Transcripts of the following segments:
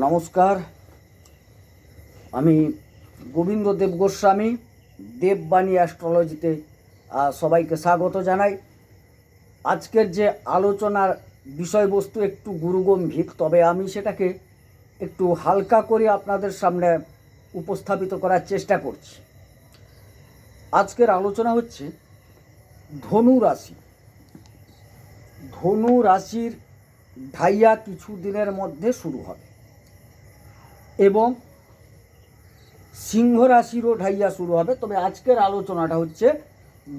নমস্কার। আমি গোবিন্দ দেব গোস্বামী দেববাণী অ্যাস্ট্রোলজিতে সবাইকে স্বাগত জানাই। আজকের যে আলোচনার বিষয়বস্তু একটু গুরুগম্ভীর, তবে আমি সেটাকে একটু হালকা করে আপনাদের সামনে উপস্থাপিত করার চেষ্টা করছি। আজকের আলোচনা হচ্ছে ধনু রাশি। ধনু রাশির ঢাইয়া কিছু দিনের মধ্যে শুরু হবে। এবং সিংহ রাশিরও ঢাইয়া শুরু হবে। তবে আজকের আলোচনাটা হচ্ছে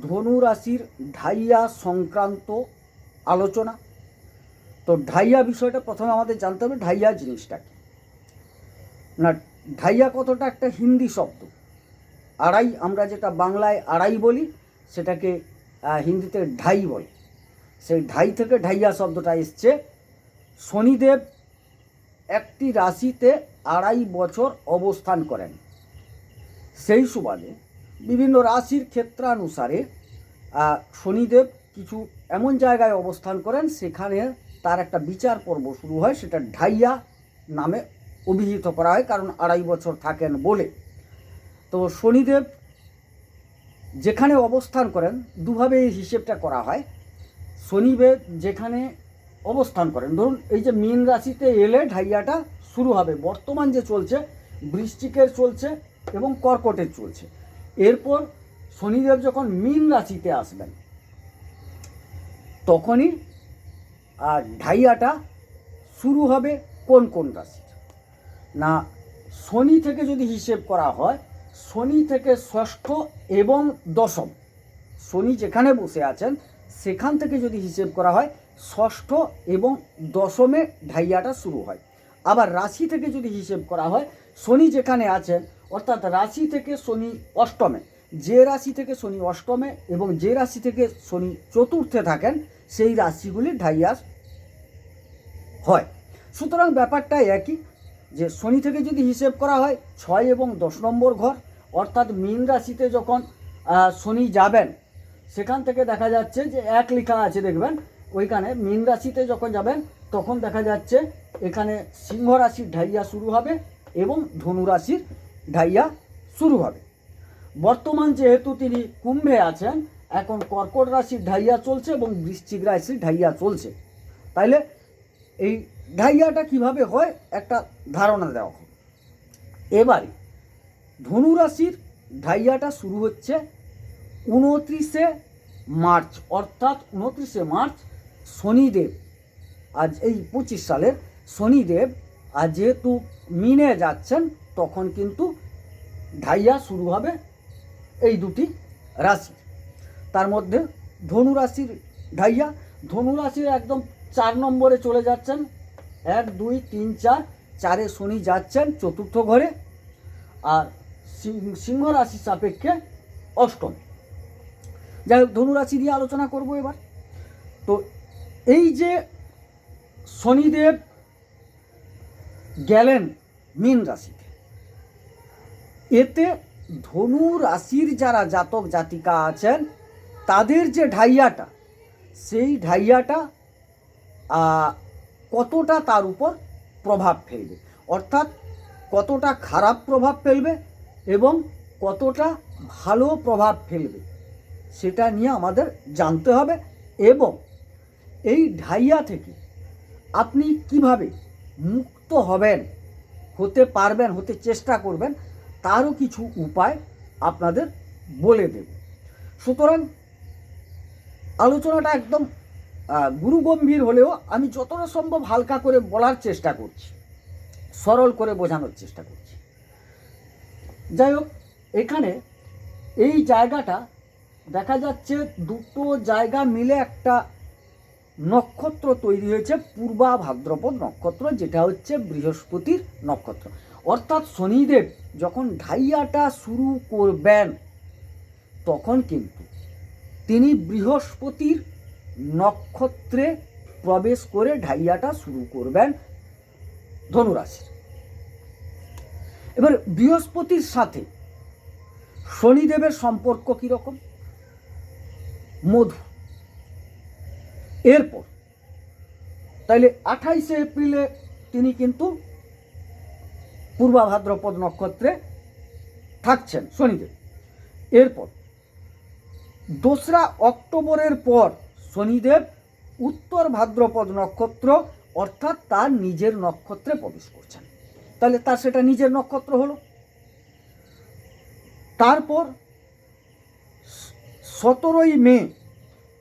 ধনু রাশির ঢাইয়া সংক্রান্ত আলোচনা। তো ঢাইয়া বিষয়টা প্রথমে আমাদের জানতে হবে, ঢাইয়া জিনিসটা কি? না, ঢাইয়া কতটা একটা হিন্দি শব্দ। আড়াই, আমরা যেটা বাংলায় আড়াই বলি, সেটাকে হিন্দিতে ঢাই বলে। সেই ঢাই থেকে ঢাইয়া শব্দটা এসছে। শনিদেব একটি রাশিতে আড়াই বছর অবস্থান করেন। সেই সুবাদে বিভিন্ন রাশির ক্ষেত্রানুসারে শনিদেব কিছু এমন জায়গায় অবস্থান করেন, সেখানে তার একটা বিচার পর্ব শুরু হয়, সেটা ঢাইয়া নামে অভিহিত করা হয়, কারণ আড়াই বছর থাকেন বলে। তো শনিদেব যেখানে অবস্থান করেন, দুভাবে এই হিসেবটা করা হয়। শনিদেব যেখানে অবস্থান করেন। ধরুন, এই যে মীন রাশিতে এলে ঢাইয়াটা শুরু হবে। বর্তমান যে চলছে, বৃশ্চিকের চলছে এবং কর্কটের চলছে। এরপর শনিদেব যখন মীন রাশিতে আসবেন, তখনই, আর ঢাইয়াটা শুরু হবে কোন কোন রাশির? না, শনি থেকে যদি হিসেব করা হয়, শনি থেকে ষষ্ঠ এবং দশম, শনি যেখানে বসে আছেন, সেখান থেকে যদি হিসেব করা হয় ষষ্ঠ এবং দশমে ঢাইয়াটা শুরু হয়। আবার রাশি থেকে যদি হিসেব করা হয়, শনি যেখানে আছেন, অর্থাৎ রাশি থেকে শনি অষ্টমে, যে রাশি থেকে শনি অষ্টমে এবং যে রাশি থেকে শনি চতুর্থে থাকেন, সেই রাশিগুলি ঢাইয়া হয়। সুতরাং ব্যাপারটা একই, যে শনি থেকে যদি হিসেব করা হয়, ছয় এবং দশ নম্বর ঘর, অর্থাৎ মীন রাশিতে যখন শনি যাবেন, সেখান থেকে দেখা যাচ্ছে যে এক লেখা আছে, দেখবেন ওইখানে মীন রাশিতে যখন যাবেন, তখন দেখা যাচ্ছে এখানে সিংহ রাশির ঢাইয়া শুরু হবে এবং ধনু রাশির ঢাইয়া শুরু হবে। বর্তমান যেহেতু তিনি কুম্ভে আছেন, এখন কর্কট রাশির ঢাইয়া চলছে এবং বৃশ্চিক রাশির ঢাইয়া চলছে। তাইলে এই ঢাইয়াটা কীভাবে হয় একটা ধারণা দেওয়া হোক। এবারে ধনু রাশির ঢাইয়াটা শুরু হচ্ছে উনত্রিশে মার্চ, অর্থাৎ উনত্রিশে মার্চ শনিদেব। আজ এই পঁচিশ সালের শনিদেব আর যেহেতু মিনে যাচ্ছেন, তখন কিন্তু ঢাইয়া শুরু হবে এই দুটি রাশি। তার মধ্যে ধনু রাশির ঢাইয়া, ধনু রাশির একদম চার নম্বরে চলে যাচ্ছেন। এক, দুই, তিন, চার, চারে শনি যাচ্ছেন চতুর্থ ঘরে। আর সিংহ রাশির সাপেক্ষে অষ্টম। যাই হোক, ধনু রাশি নিয়ে আলোচনা করব এবার। তো এই যে শনিদেব গেলেন মীন রাশিতে, এতে ধনু রাশির যারা জাতক জাতিকা আছেন, তাদের যে ঢাইয়াটা, সেই ঢাইয়াটা কতটা তার উপর প্রভাব ফেলবে? অর্থাৎ কতটা খারাপ প্রভাব ফেলবে এবং কতটা ভালো প্রভাব ফেলবে, সেটা নিয়ে আমাদের জানতে হবে এবং এই ঢাইয়া থেকে আপনি কীভাবে মুক্ত হবেন, হতে পারবেন, হতে চেষ্টা করবেন, তারও কিছু উপায় আপনাদের বলে দেব। সুতরাং আলোচনাটা একদম গুরুগম্ভীর হলেও আমি যতটা সম্ভব হালকা করে বলার চেষ্টা করছি, সরল করে বোঝানোর চেষ্টা করছি। যাই হোক, এখানে এই জায়গাটা দেখা যাচ্ছে দুটো জায়গা মিলে একটা নক্ষত্র তৈরি হয়েছে পূর্বা ভাদ্রপদ নক্ষত্র, যেটা হচ্ছে বৃহস্পতির নক্ষত্র। অর্থাৎ শনিদেব যখন ঢাইয়াটা শুরু করবেন, তখন কিন্তু তিনি বৃহস্পতির নক্ষত্রে প্রবেশ করে ঢাইয়াটা শুরু করবেন ধনুরাশির। এবার বৃহস্পতির সাথে শনিদেবের সম্পর্ক কীরকম? মধু। এরপর, তাইলে আঠাইশে এপ্রিলে তিনি কিন্তু পূর্বা ভাদ্রপদ নক্ষত্রে থাকছেন শনিদেব। এরপর, দোসরা অক্টোবরের পর শনিদেব উত্তর ভাদ্রপদ নক্ষত্র, অর্থাৎ তার নিজের নক্ষত্রে প্রবেশ করছেন। তাহলে তার সেটা নিজের নক্ষত্র হলো। তারপর সতেরোই মে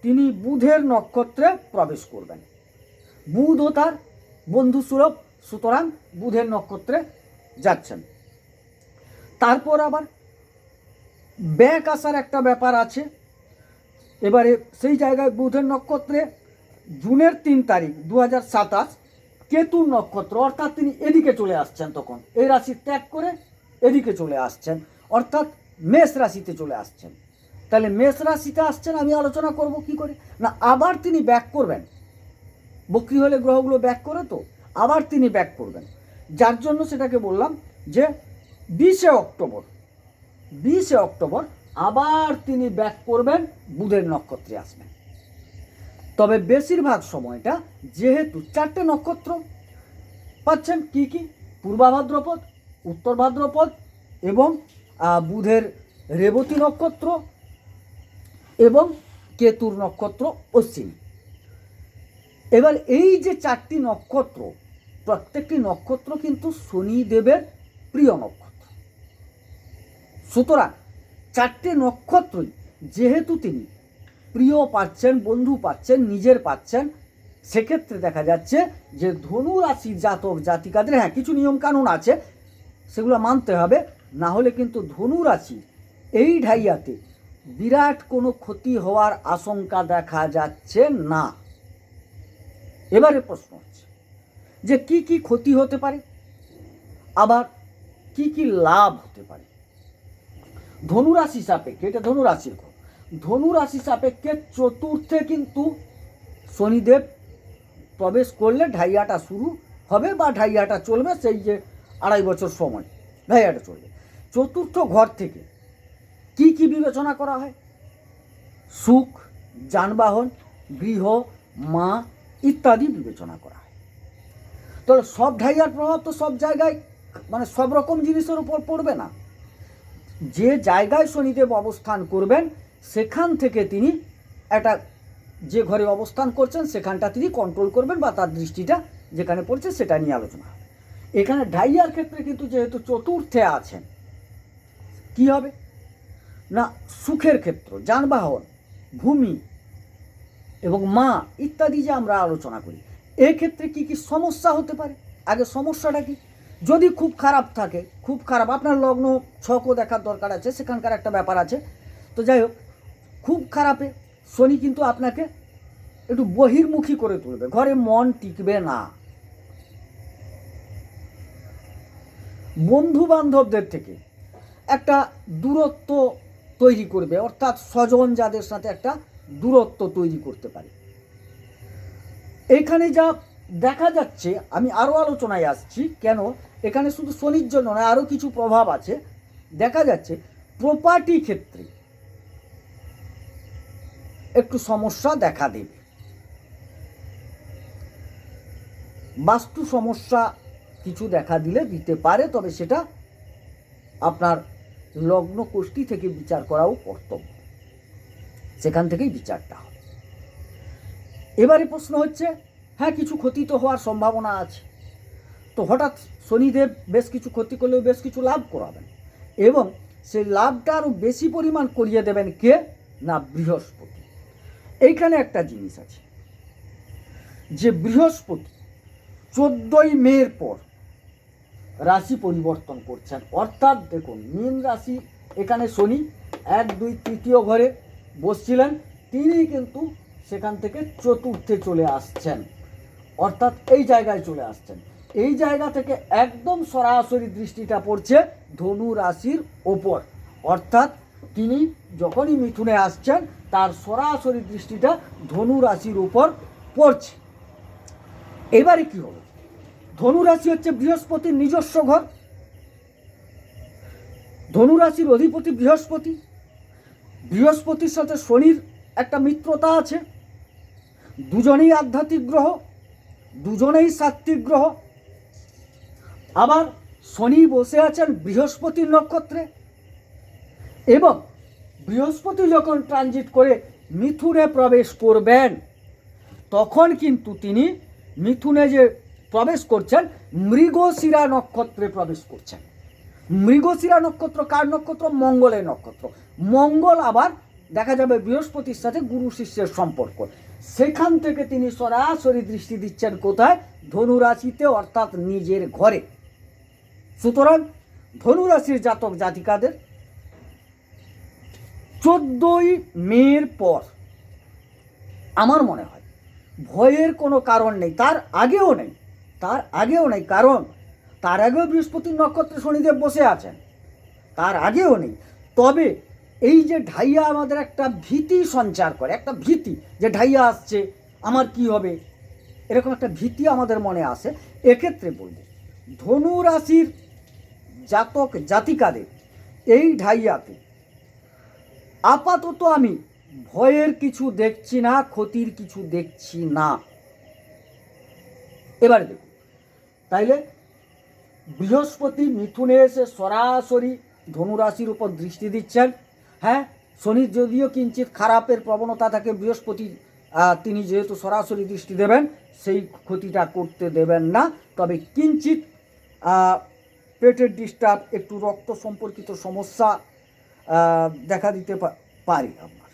তিনি বুধের নক্ষত্রে প্রবেশ করবেন। বুধও তার বন্ধু সুলভ, সুতরাং বুধের নক্ষত্রে যাচ্ছেন। তারপর আবার ব্যাক আসার একটা ব্যাপার আছে। এবারে সেই জায়গায় বুধের নক্ষত্রে জুনের তিন তারিখ দু হাজার সাতাশ কেতুর নক্ষত্র, অর্থাৎ তিনি এদিকে চলে আসছেন তখন। এই রাশি ত্যাগ করে এদিকে চলে আসছেন, অর্থাৎ মেষ রাশিতে চলে আসছেন। তাহলে মেষ রাশিতে আসছেন, আমি আলোচনা করব কি করে? না, আবার তিনি ব্যাক করবেন। বক্রি হলে গ্রহগুলো ব্যাক করে তো, আবার তিনি ব্যাক করবেন। যার জন্য সেটাকে বললাম যে, বিশে অক্টোবর বিশে অক্টোবর আবার তিনি ব্যাক করবেন, বুধের নক্ষত্রে আসবেন। তবে বেশিরভাগ সময়টা যেহেতু চারটে নক্ষত্র, পাচ্ছেন কি কি? পূর্বা ভাদ্রপদ, উত্তর ভাদ্রপদ এবং বুধের রেবতী নক্ষত্র এবং কেতুর নক্ষত্র অশ্বিনী এবার এই যে চারটি নক্ষত্র, প্রত্যেকটি নক্ষত্র কিন্তু শনিদেবের প্রিয় নক্ষত্র। সুতরাং চারটে নক্ষত্রই যেহেতু তিনি প্রিয় পাচ্ছেন, বন্ধু পাচ্ছেন, নিজের পাচ্ছেন, সেক্ষেত্রে দেখা যাচ্ছে যে ধনু রাশির জাতক জাতিকাদের হ্যাঁ কিছু নিয়মকানুন আছে, সেগুলো মানতে হবে। না হলে কিন্তু ধনু রাশি এই ঢাইয়াতে বিরাট কোনো ক্ষতি হওয়ার আশঙ্কা দেখা যাচ্ছে না। এবারে প্রশ্ন হচ্ছে, যে কি কি ক্ষতি হতে পারে? আবার কি কি লাভ হতে পারে? ধনুরাশি সাপেক্ষে, এটা ধনুরাশির ঘর। ধনুরাশি সাপেক্ষে চতুর্থে কিন্তু শনিদেব প্রবেশ করলে ঢাইয়াটা শুরু হবে বা ঢাইয়াটা চলবে, সেই যে আড়াই বছর সময়, ঢাইয়াটা চলবে। চতুর্থ ঘর থেকে কি কি বিবেচনা করা হয়? সুখ, যানবাহন, গৃহ, মা ইত্যাদি বিবেচনা করা হয়। তাহলে সব ঢাইয়ার প্রভাব তো সব জায়গায় মানে সব রকম জিনিসের উপর পড়বে না। যে জায়গায় শনিদেব অবস্থান করবেন, সেখান থেকে তিনি একটা যে ঘরে অবস্থান করছেন, সেখানটা তিনি কন্ট্রোল করবেন বা তার দৃষ্টিটা যেখানে পড়ছে সেটা নিয়ে আলোচনা এখানে ঢাইয়ার ক্ষেত্রে কিন্তু যেহেতু চতুর্থে আছেন, কি হবে? না সুখের ক্ষেত্র, যানবাহন, ভূমি এবং মা ইত্যাদি যে আমরা আলোচনা করি, এক্ষেত্রে কি কি সমস্যা হতে পারে? আগে সমস্যাটা কি? যদি খুব খারাপ থাকে, খুব খারাপ, আপনার লগ্ন ছকও দেখার দরকার আছে, সেখানকার একটা ব্যাপার আছে। তো যাই হোক, খুব খারাপে শনি কিন্তু আপনাকে একটু বহির্মুখী করে তুলবে, ঘরে মন টিকবে না। বন্ধু বান্ধবদের থেকে একটা দূরত্ব তৈরি করবে, অর্থাৎ স্বজন যাদের সাথে একটা দূরত্ব তৈরি করতে পারে। এখানে যা দেখা যাচ্ছে, আমি আরও আলোচনায় আসছি, কেন? এখানে শুধু শনির জন্য নয় আরও কিছু প্রভাব আছে। দেখা যাচ্ছে প্রপার্টি ক্ষেত্রে একটু সমস্যা দেখা দেবে। বাস্তু সমস্যা কিছু দেখা দিলে দিতে পারে, তবে সেটা আপনার লগ্ন কোষ্ঠী থেকে বিচার করাও কর্তব্য। সেখান থেকেই বিচারটা হবে এবারে প্রশ্ন হচ্ছে হ্যাঁ কিছু ক্ষতি তো হওয়ার সম্ভাবনা আছে। তো হঠাৎ শনিদেব বেশ কিছু ক্ষতি করলেও বেশ কিছু লাভ করাবেন এবং সেই লাভটা আরও বেশি পরিমাণ করিয়ে দেবেন কে? না, বৃহস্পতি। এইখানে একটা জিনিস আছে যে বৃহস্পতি চোদ্দই মের পর রাশি পরিবর্তন করছেন। অর্থাৎ দেখুন, মীন রাশি এখানে শনি, এক, দুই, তৃতীয় ঘরে বসছিলেন। তিনি কিন্তু সেখান থেকে চতুর্থে চলে আসছেন। অর্থাৎ এই জায়গায় চলে আসছেন। এই জায়গা থেকে একদম সরাসরি দৃষ্টিটা পড়ছে ধনু রাশির ওপর। অর্থাৎ তিনি যখনই মিথুনে আসছেন, তার সরাসরি দৃষ্টিটা ধনু রাশির উপর পড়ছে। এবারে কি হলো ধনু রাশি হচ্ছে বৃহস্পতির নিজস্ব ঘর। ধনুরাশির অধিপতি বৃহস্পতি। বৃহস্পতির সাথে শনির একটা মিত্রতা আছে। দুজনেই আধ্যাত্মিক গ্রহ, দুজনেই সাত্ত্বিক গ্রহ। আবার শনি বসে আছেন বৃহস্পতির নক্ষত্রে এবং বৃহস্পতি যখন ট্রানজিট করে মিথুনে প্রবেশ করবেন, তখন কিন্তু তিনি মিথুনে যে প্রবেশ করছেন, মৃগশিরা নক্ষত্রে প্রবেশ করছেন। মৃগশিরা নক্ষত্র কার নক্ষত্র? মঙ্গলের নক্ষত্র। মঙ্গল আবার দেখা যাবে বৃহস্পতির সাথে গুরু শিষ্যের সম্পর্ক। সেখান থেকে তিনি সরাসরি দৃষ্টি দিচ্ছেন কোথায়? ধনুরাশিতে, অর্থাৎ নিজের ঘরে। সুতরাং ধনুরাশির জাতক জাতিকাদের চোদ্দই মের পর আমার মনে হয় ভয়ের কোনো কারণ নেই, তার আগেও নেই। তার আগেও নেই, কারণ তার আগেও বৃহস্পতির নক্ষত্রে শনিদেব বসে আছেন। তার আগেও নেই। তবে এই যে ঢাইয়া আমাদের একটা ভীতি সঞ্চার করে, একটা ভীতি যে ঢাইয়া আসছে, আমার কি হবে? এরকম একটা ভীতি আমাদের মনে আসে। এক্ষেত্রে বলব, ধনু রাশির জাতক জাতিকাদের, এই ঢাইয়াতে আপাতত আমি ভয়ের কিছু দেখছি না, ক্ষতির কিছু দেখছি না। এবারে দেখুন তাইলে বৃহস্পতি মিথুনে এসে সরাসরি ধনুরাশির উপর দৃষ্টি দিচ্ছেন। হ্যাঁ শনির যদিও কিঞ্চিত খারাপের প্রবণতা থাকে, বৃহস্পতি তিনি যেহেতু সরাসরি দৃষ্টি দেবেন, সেই ক্ষতিটা করতে দেবেন না। তবে কিঞ্চিত পেটের ডিস্টার্ব, একটু রক্ত সম্পর্কিত সমস্যা দেখা দিতে পারে আপনার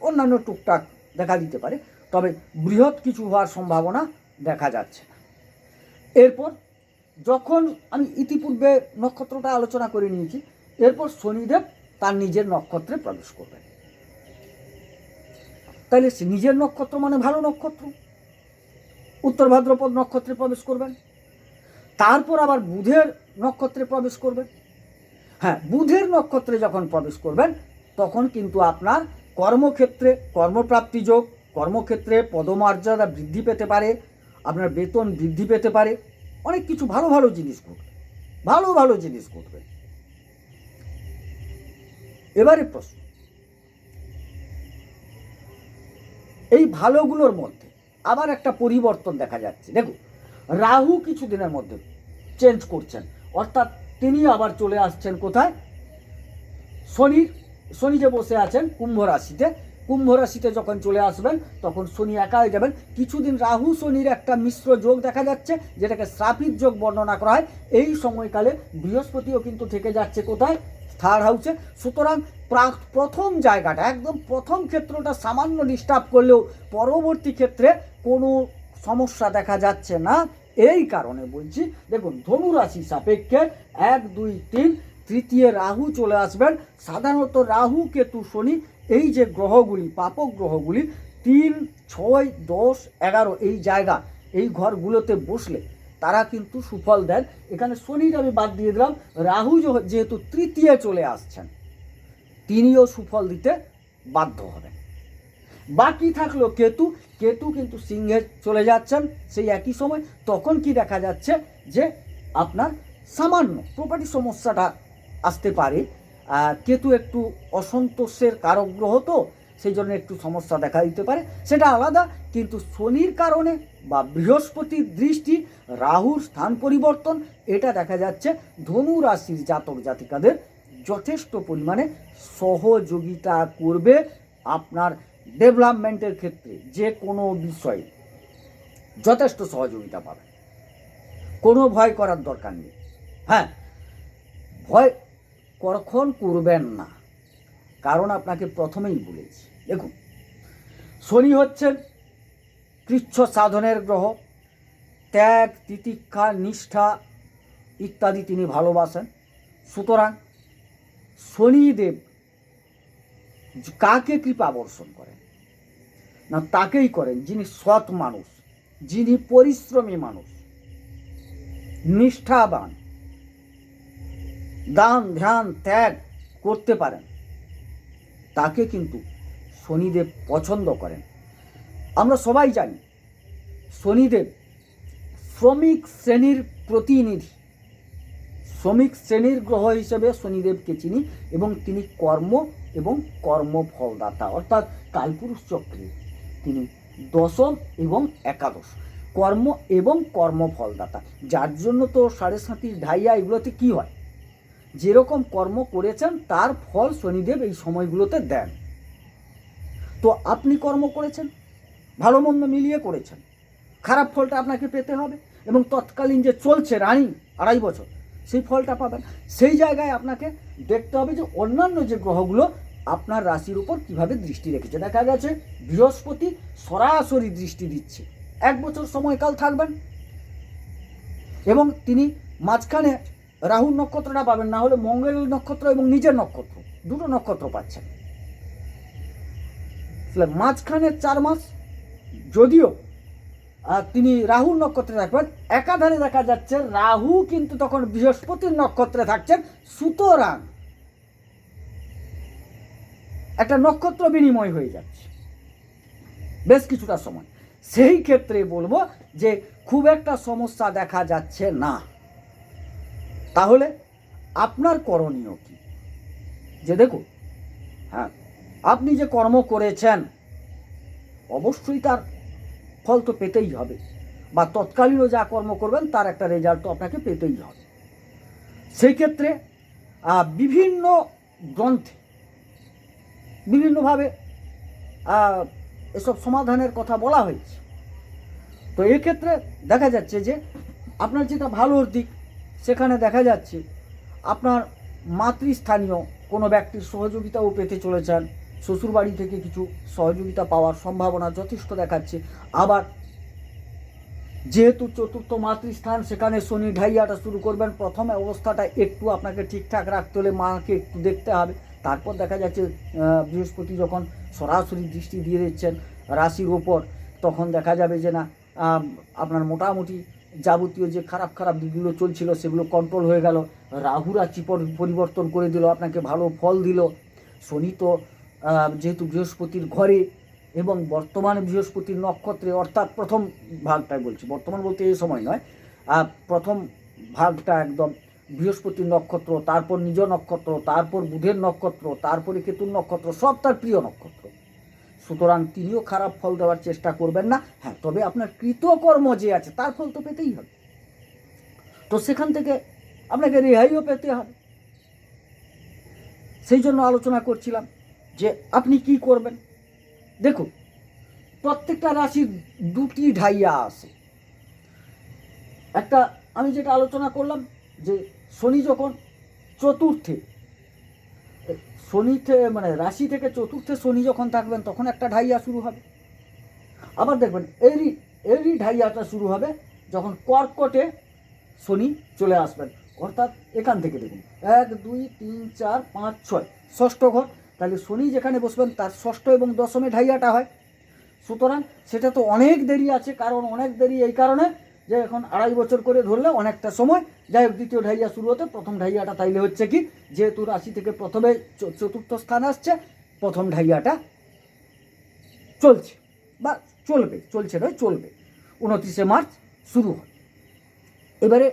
অন্যান্য টুকটাক দেখা দিতে পারে। তবে বৃহৎ কিছু হওয়ার সম্ভাবনা দেখা যাচ্ছে। এরপর যখন আমি ইতিপূর্বে নক্ষত্রটা আলোচনা করে নিয়েছি, এরপর শনিদেব তার নিজের নক্ষত্রে প্রবেশ করবেন। তাহলে সে নিজের নক্ষত্র মানে ভালো নক্ষত্র। উত্তর ভাদ্রপদ নক্ষত্রে প্রবেশ করবেন। তারপর আবার বুধের নক্ষত্রে প্রবেশ করবেন। হ্যাঁ বুধের নক্ষত্রে যখন প্রবেশ করবেন, তখন কিন্তু আপনার কর্মক্ষেত্রে কর্মপ্রাপ্তি যোগ, কর্মক্ষেত্রে পদমর্যাদা বৃদ্ধি পেতে পারে। আপনার বেতন বৃদ্ধি পেতে পারে। অনেক কিছু ভালো ভালো জিনিস ঘটবে। ভালো ভালো জিনিস ঘটবে। এবারে প্রশ্ন। এই ভালোগুলোর মধ্যে আবার একটা পরিবর্তন দেখা যাচ্ছে। দেখুন, রাহু কিছুদিনের মধ্যে চেঞ্জ করছেন। অর্থাৎ তিনি আবার চলে আসছেন কোথায়? শনি শনি যে বসে আছেন কুম্ভ রাশিতে কুম্ভ রাশিতে যখন চলে আসবেন, তখন শনি একা হয়ে যাবেন। কিছুদিন রাহু শনির একটা মিশ্র যোগ দেখা যাচ্ছে, যেটাকে শ্রাপিত যোগ বর্ণনা করা হয়। এই সময়কালে বৃহস্পতিও কিন্তু থেকে যাচ্ছে কোথায়? থার্ড হাউসে সুতরাং প্রা- প্রথম জায়গাটা, একদম প্রথম ক্ষেত্রটা সামান্য ডিস্টার্ব করলেও পরবর্তী ক্ষেত্রে কোনো সমস্যা দেখা যাচ্ছে না। এই কারণে বলছি, দেখুন, ধনু রাশি সাপেক্ষে এক, দুই, তিন, তৃতীয় রাহু চলে আসবেন। সাধারণত রাহু, কেতু, শনি এই যে গ্রহগুলি, পাপক গ্রহগুলি, তিন, ছয়, দশ, এগারো, এই জায়গা, এই ঘরগুলোতে বসলে তারা কিন্তু সুফল দেন। এখানে শনির আমি বাদ দিয়ে দিলাম, রাহু যেহেতু তৃতীয় চলে আসছেন, তিনিও সুফল দিতে বাধ্য হবেন। বাকি থাকল কেতু। কেতু কিন্তু সিংহে চলে যাচ্ছেন সেই একই সময়। তখন কি দেখা যাচ্ছে যে আপনার সামান্য প্রপার্টি সমস্যাটা আসতে পারে। কেতু একটু অসন্তোষের কারক গ্রহ তো, সেই জন্য একটু সমস্যা দেখা দিতে পারে। সেটা আলাদা, কিন্তু শনির কারণে বা বৃহস্পতির দৃষ্টি রাহুর স্থান পরিবর্তন, এটা দেখা যাচ্ছে ধনু রাশির জাতক জাতিকাদের যথেষ্ট পরিমাণে সহযোগিতা করবে আপনার ডেভেলপমেন্টের ক্ষেত্রে, যে কোনো বিষয়ে যথেষ্ট সহযোগিতা পাবে। কোনো ভয় করার দরকার নেই। হ্যাঁ ভয় কখন করবেন না? কারণ আপনাকে প্রথমেই বলেছি। দেখুন, শনি হচ্ছেন কৃচ্ছ সাধনের গ্রহ। ত্যাগ, তিতিক্ষা, নিষ্ঠা ইত্যাদি তিনি ভালোবাসেন। সুতরাং শনিদেব কাকে কৃপা বর্ষণ করেন? না, তাকেই করেন যিনি সৎ মানুষ, যিনি পরিশ্রমী মানুষ, নিষ্ঠাবান। দান, ধ্যান, ত্যাগ করতে পারেন। তাকে কিন্তু শনিদেব পছন্দ করেন। আমরা সবাই জানি, শনিদেব শ্রমিক শ্রেণির প্রতিনিধি। শ্রমিক শ্রেণির গ্রহ হিসেবে শনিদেবকে চিনি এবং তিনি কর্ম এবং কর্মফলদাতা, অর্থাৎ কালপুরুষ চক্রে। তিনি দশম এবং একাদশ, কর্ম এবং কর্মফলদাতা। যার জন্য তো সাড়ে সাতির ঢাইয়া এগুলোতে কী হয়? যেরকম কর্ম করেছেন, তার ফল শনিদেব এই সময়গুলোতে দেন। তো আপনি কর্ম করেছেন, ভালো মন্দ মিলিয়ে করেছেন। খারাপ ফলটা আপনাকে পেতে হবে এবং তৎকালীন যে চলছে রানিং, আড়াই বছর, সেই ফলটা পাবেন। সেই জায়গায় আপনাকে দেখতে হবে যে অন্যান্য যে গ্রহগুলো আপনার রাশির উপর কীভাবে দৃষ্টি রেখেছে। দেখা গেছে, বৃহস্পতি সরাসরি দৃষ্টি দিচ্ছে। এক বছর সময়কাল থাকবেন। এবং তিনি মাঝখানে রাহুর নক্ষত্রটা পাবেন, না হলে মঙ্গল নক্ষত্র এবং নিজের নক্ষত্র, দুটো নক্ষত্র পাচ্ছেন। তাহলে মাঝখানে চার মাস, যদিও তিনি রাহুর নক্ষত্রে থাকবেন, একাধারে দেখা যাচ্ছে রাহু কিন্তু তখন বৃহস্পতির নক্ষত্রে থাকছেন সুতরাং একটা নক্ষত্র বিনিময় হয়ে যাচ্ছে। বেশ কিছুটা সময়। সেই ক্ষেত্রে বলব যে খুব একটা সমস্যা দেখা যাচ্ছে না। তাহলে আপনার করণীয় কি? যে দেখুন হ্যাঁ আপনি যে কর্ম করেছেন, অবশ্যই তার ফল তো পেতেই হবে। বা তৎকালীনও যা কর্ম করবেন, তার একটা রেজাল্ট তো আপনাকে পেতেই হবে। সেই ক্ষেত্রে বিভিন্ন গ্রন্থে, বিভিন্নভাবে এসব সমাধানের কথা বলা হয়েছে। তো এক্ষেত্রে দেখা যাচ্ছে যে, আপনার যেটা ভালোর দিক সেখানে দেখা যাচ্ছে আপনার মাতৃস্থানীয় কোনো ব্যক্তির সহযোগিতাও পেতে চলেছেন। শ্বশুরবাড়ি থেকে কিছু সহযোগিতা পাওয়ার সম্ভাবনা যথেষ্ট দেখাচ্ছে। আবার যেহেতু চতুর্থ মাতৃস্থান, সেখানে শনি ঢাইয়াটা শুরু করবেন। প্রথম অবস্থাটা একটু আপনাকে ঠিকঠাক রাখতে হলে মাকে একটু দেখতে হবে। তারপর দেখা যাচ্ছে বৃহস্পতি যখন সরাসরি দৃষ্টি দিয়ে দিচ্ছেন রাশির ওপর, তখন দেখা যাবে যে না আপনার মোটামুটি যাবতীয় যে খারাপ খারাপ দিকগুলো চলছিল সেগুলো কন্ট্রোল হয়ে গেল। রাহুরা পর- পরিবর্তন করে দিল, আপনাকে ভালো ফল দিল। শনি তো যেহেতু বৃহস্পতির ঘরে এবং বর্তমানে বৃহস্পতির নক্ষত্রে, অর্থাৎ প্রথম ভাগটাই বলছি, বর্তমান বলতে এই সময় নয় প্রথম ভাগটা একদম বৃহস্পতির নক্ষত্র, তারপর নিজ নক্ষত্র, তারপর বুধের নক্ষত্র, তারপরে কেতুর নক্ষত্র, সব তার প্রিয় নক্ষত্র। সুতরাং তিনিও খারাপ ফল দেওয়ার চেষ্টা করবেন না। হ্যাঁ তবে আপনার কৃতকর্ম যে আছে, তার ফল তো পেতেই হবে। তো সেখান থেকে আপনাকে রেহাইও পেতে হবে। সেই জন্য আলোচনা করছিলাম যে আপনি কি করবেন? দেখুন, প্রত্যেকটা রাশির দুটি ঢাইয়া আছে। একটা, আমি যেটা আলোচনা করলাম যে শনি যখন চতুর্থে শনি থেকে মানে রাশি থেকে চতুর্থে শনি যখন থাকবেন, তখন একটা ঢাইয়া শুরু হবে। আবার দেখবেন, এরই এরই ঢাইয়াটা শুরু হবে যখন কর্কটে শনি চলে আসবেন। অর্থাৎ এখান থেকে দেখুন, এক, দুই, তিন, চার, পাঁচ, ছয়, ষষ্ঠ ঘর। তাহলে শনি যেখানে বসবেন, তার ষষ্ঠ এবং দশমে ঢাইয়াটা হয়। সুতরাং সেটা তো অনেক দেরি আছে, কারণ অনেক দেরি এই কারণে যে এখন আড়াই বছর করে ধরলে অনেকটা সময়। যাই হোক, দ্বিতীয় ঢাইয়া শুরু হতে প্রথম ঢাইয়াটা তাইলে হচ্ছে কি, যেহেতু রাশি থেকে প্রথমে চতুর্থ স্থান আসছে, প্রথম ঢাইয়াটা চলছে। বা চলবে, চলছে নয়, চলবে। উনত্রিশে মার্চ শুরু হয়। এবারে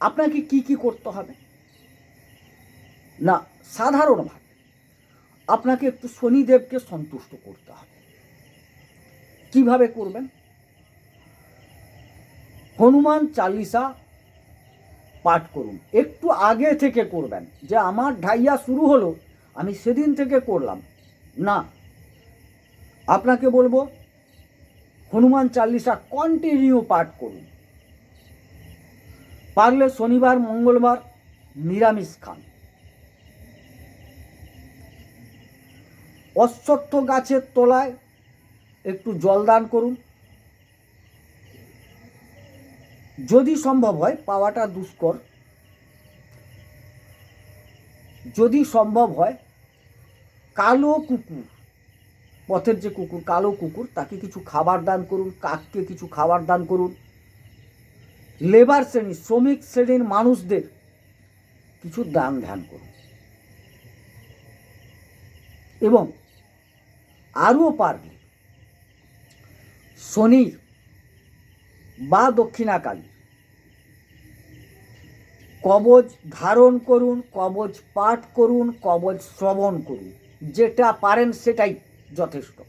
আপনাকে কি কি করতে হবে? না সাধারণভাবে আপনাকে একটু শনিদেবকে সন্তুষ্ট করতে হবে। কীভাবে করবেন? হনুমান চালিসা পাঠ করুন। একটু আগে থেকে করবেন। যে আমার ঢাইয়া শুরু হলো, আমি সেদিন থেকে করলাম। না। আপনাকে বলব, হনুমান চালিসা কন্টিনিউ পাঠ করুন। পারলে শনিবার, মঙ্গলবার নিরামিষ খান। অশ্বত্থ গাছের তলায় একটু জলদান করুন। যদি সম্ভব হয়, পাওয়াটা দুষ্কর। যদি সম্ভব হয়, কালো কুকুর, পথের যে কুকুর, কালো কুকুর, তাকে কিছু খাবার দান করুন, কাককে কিছু খাবার দান করুন। লেবার শ্রেণি, শ্রমিক শ্রেণির মানুষদের কিছু দান ধ্যান করুন। এবং আরও পারলে শনির বা দক্ষিণাকালী। কবচ ধারণ করুন কবচ পাঠ করুন কবচ শ্রবণ করুন। যেটা পারেন সেটাই যথেষ্ট।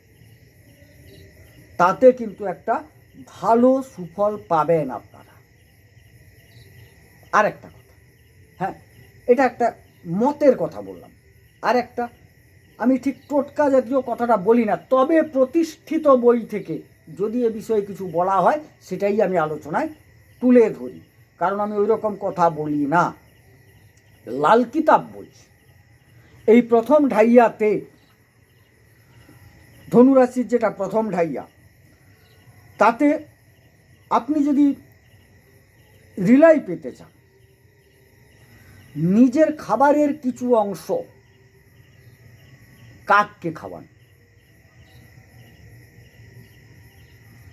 তাতে কিন্তু একটা ভালো সুফল পাবেন আপনারা। আর একটা কথা হ্যাঁ এটা একটা মতের কথা বললাম। আর একটা আমি ঠিক টোটকা জাতীয় কথাটা বলি না, তবে প্রতিষ্ঠিত বই থেকে যদি এ বিষয়ে কিছু বলা হয়, সেটাই আমি আলোচনায় তুলে ধরি। কারণ আমি ওই রকম কথা বলি না। লাল কিতাব বলছি। এই প্রথম ঢাইয়াতে ধনুরাশির যেটা প্রথম ঢাইয়া, তাতে আপনি যদি রিলাই পেতে চান, নিজের খাবারের কিছু অংশ কাককে খাওয়ান।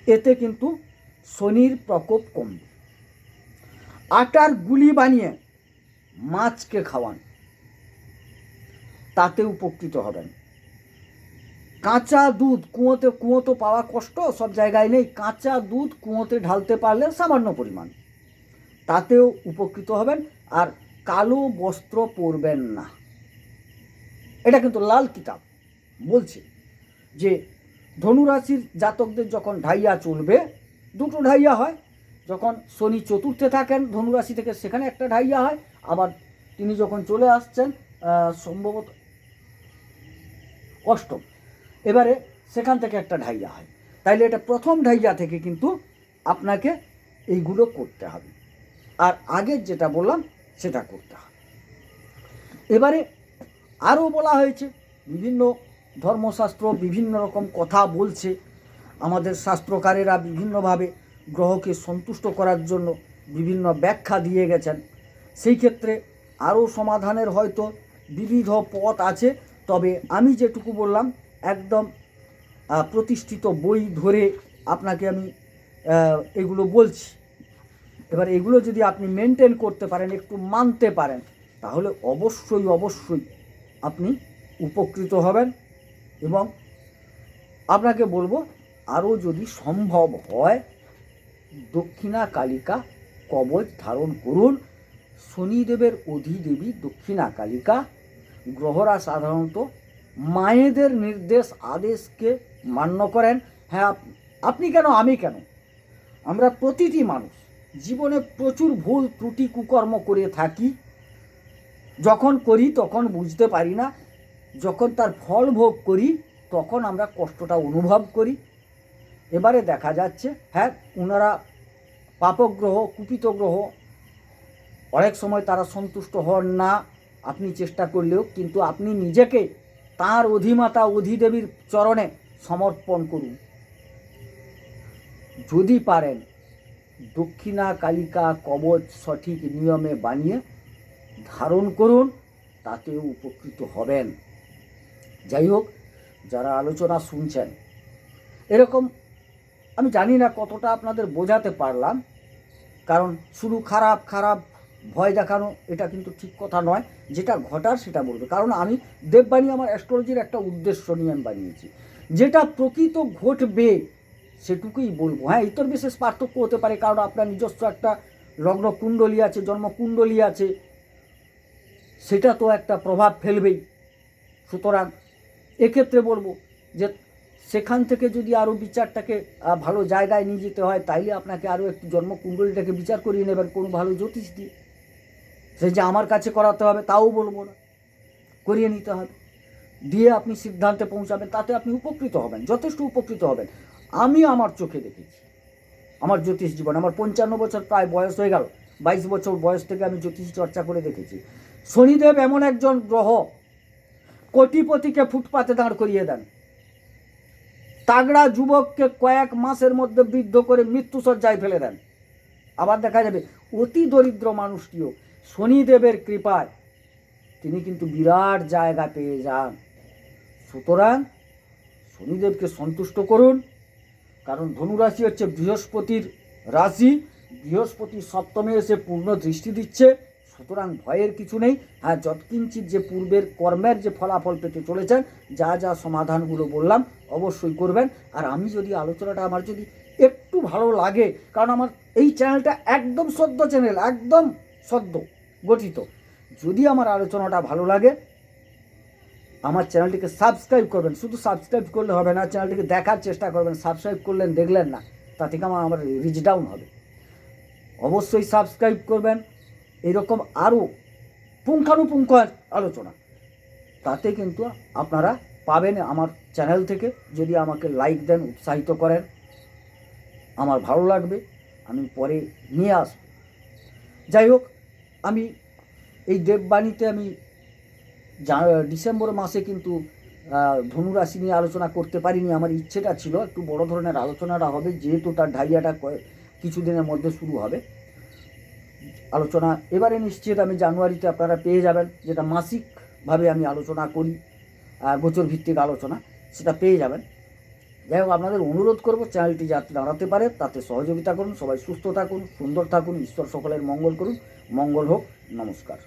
এতে কিন্তু শনির প্রকোপ কমবে আটার গুলি বানিয়ে মাছকে খাওয়ান। তাতে উপকৃত হবেন। কাঁচা দুধ কুঁয়োতে কুঁয়ো তো পাওয়া কষ্ট সব জায়গায় নেই। কাঁচা দুধ কুঁয়োতে ঢালতে পারলে সামান্য পরিমাণ। তাতেও উপকৃত হবেন আর কালো বস্ত্র পরবেন না। এটা কিন্তু লাল কিতাব। বলছে যে ধনুরাশির জাতকদের যখন ঢাইয়া চলবে, দুটো ঢাইয়া হয়। যখন শনি চতুর্থে থাকেন, ধনুরাশি থেকে সেখানে একটা ঢাইয়া হয়। আবার তিনি যখন চলে আসছেন সম্ভবত অষ্টম, এবারে সেখান থেকে একটা ঢাইয়া হয়। তাইলে এটা প্রথম ঢাইয়া থেকে কিন্তু আপনাকে এইগুলো করতে হবে। আর আগের যেটা বললাম, সেটা করতে হবে। এবারে আরও বলা হয়েছে, বিভিন্ন ধর্মশাস্ত্র বিভিন্ন রকম কথা বলছে। আমাদের শাস্ত্রকারেরা বিভিন্নভাবে গ্রহকে সন্তুষ্ট করার জন্য বিভিন্ন ব্যাখ্যা দিয়ে গেছেন। সেই ক্ষেত্রে আরও সমাধানের হয়তো বিবিধ পথ আছে, তবে আমি যেটুকু বললাম, একদম প্রতিষ্ঠিত বই ধরে আপনাকে আমি এগুলো বলছি। এবার এগুলো যদি আপনি মেনটেন করতে পারেন, একটু মানতে পারেন, তাহলে অবশ্যই অবশ্যই আপনি উপকৃত হবেন। এবং আপনাকে বলব, আরও যদি সম্ভব হয়, দক্ষিণা কালিকা কবচ ধারণ করুন। শনিদেবের অধিদেবী দক্ষিণা কালিকা, গ্রহরা সাধারণত মায়েদের নির্দেশ, আদেশকে মান্য করেন। হ্যাঁ আপনি কেন, আমি কেন? আমরা প্রতিটি মানুষ জীবনে প্রচুর ভুল, ত্রুটি, কুকর্ম করে থাকি। যখন করি, তখন বুঝতে পারি না। যখন তার ফল ভোগ করি, তখন আমরা কষ্টটা অনুভব করি। এবারে দেখা যাচ্ছে হ্যাঁ ওনারা পাপগ্রহ কুপিত গ্রহ অনেক সময় তারা সন্তুষ্ট হন না, আপনি চেষ্টা করলেও, কিন্তু আপনি নিজেকে তার অধিমাতা অধিদেবীর চরণে সমর্পণ করুন। যদি পারেন, দক্ষিণা কালিকা কবচ সঠিক নিয়মে বানিয়ে ধারণ করুন, তাতেও উপকৃত হবেন। যাই হোক, যারা আলোচনা শুনছেন, এরকম আমি জানি না কতটা আপনাদের বোঝাতে পারলাম, কারণ শুধু খারাপ খারাপ, ভয় দেখানো, এটা কিন্তু ঠিক কথা নয়, যেটা ঘটার সেটা বলবে। কারণ আমি দেববাণী আমার অ্যাস্ট্রোলজির একটা উদ্দেশ্য নিয়ে আমি বানিয়েছি। যেটা প্রকৃত ঘটবে, সেটুকুই বলব। হ্যাঁ ইতর বিশেষ পার্থক্য হতে পারে, কারণ আপনার নিজস্ব একটা লগ্ন কুণ্ডলী আছে জন্মকুণ্ডলী আছে, সেটা তো একটা প্রভাব ফেলবেই। সুতরাং এক্ষেত্রে বলব যে সেখান থেকে যদি আরও বিচারটাকে ভালো জায়গায় নিয়ে যেতে হয়, তাইলে আপনাকে আরও একটু জন্মকুণ্ডলীটাকে বিচার করিয়ে নেবেন কোনো ভালো জ্যোতিষ দিয়ে। সে যে আমার কাছে করাতে হবে তাও বলব না। করিয়ে নিতে হবে। দিয়ে আপনি সিদ্ধান্তে পৌঁছাবেন, তাতে আপনি উপকৃত হবেন, যথেষ্ট উপকৃত হবেন। আমি আমার চোখে দেখেছি, আমার জ্যোতিষ জীবন, আমার পঞ্চান্ন বছর প্রায় বয়স হয়ে গেল, বাইশ বছর বয়স থেকে আমি জ্যোতিষ চর্চা করে দেখেছি। শনিদেব এমন একজন গ্রহ কোটিপতিকে ফুটপাতে দাঁড় করিয়ে দেন। তাগড়া যুবককে কয়েক মাসের মধ্যে বৃদ্ধ করে মৃত্যুসজ্জায় ফেলে দেন। আবার দেখা যাবে, অতি দরিদ্র মানুষটিও শনিদেবের কৃপায় তিনি কিন্তু বিরাট জায়গা পেয়ে যান। সুতরাং শনিদেবকে সন্তুষ্ট করুন, কারণ ধনুরাশি হচ্ছে বৃহস্পতির রাশি। বৃহস্পতি সপ্তমে এসে পূর্ণ দৃষ্টি দিচ্ছে। সুতরাং ভয়ের কিছু নেই। হ্যাঁ যৎকিঞ্চিত যে পূর্বের কর্মের যে ফলাফল পেতে চলেছেন যা যা সমাধানগুলো বললাম, অবশ্যই করবেন। আর আমি যদি আলোচনাটা আমার যদি একটু ভালো লাগে, কারণ আমার এই চ্যানেলটা একদম সদ্য চ্যানেল, একদম সদ্য গঠিত। যদি আমার আলোচনাটা ভালো লাগে, আমার চ্যানেলটিকে সাবস্ক্রাইব করবেন। শুধু সাবস্ক্রাইব করলে হবে না, চ্যানেলটিকে দেখার চেষ্টা করবেন। সাবস্ক্রাইব করলেন, দেখলেন না, তা থেকে আমার আমার রিচ ডাউন হবে। অবশ্যই সাবস্ক্রাইব করবেন এরকম আরও পুঙ্খানুপুঙ্খ আলোচনা। তাতে কিন্তু আপনারা পাবেন আমার চ্যানেল থেকে, যদি আমাকে লাইক দেন, উৎসাহিত করেন। আমার ভালো লাগবে, আমি পরে নিয়ে আসব। যাই হোক, আমি এই দেববাণীতে আমি ডিসেম্বর মাসে কিন্তু ধনুরাশি নিয়ে আলোচনা করতে পারিনি। আমার ইচ্ছেটা ছিল একটু বড় ধরনের আলোচনাটা হবে, যেহেতু তার ঢাইয়াটা কিছুদিনের মধ্যে শুরু হবে। আলোচনা। এবারে নিশ্চিত আমি জানুয়ারিতে আপনারা পেয়ে যাবেন, যেটা মাসিকভাবে আমি আলোচনা করি গোচর ভিত্তিক আলোচনা, সেটা পেয়ে যাবেন। যাই হোক, আপনাদের অনুরোধ করব, চ্যানেলটি যাতে দাঁড়াতে পারে তাতে সহযোগিতা করুন, সবাই সুস্থ থাকুন, সুন্দর থাকুন, ঈশ্বর সকলের মঙ্গল করুন, মঙ্গল হোক, নমস্কার।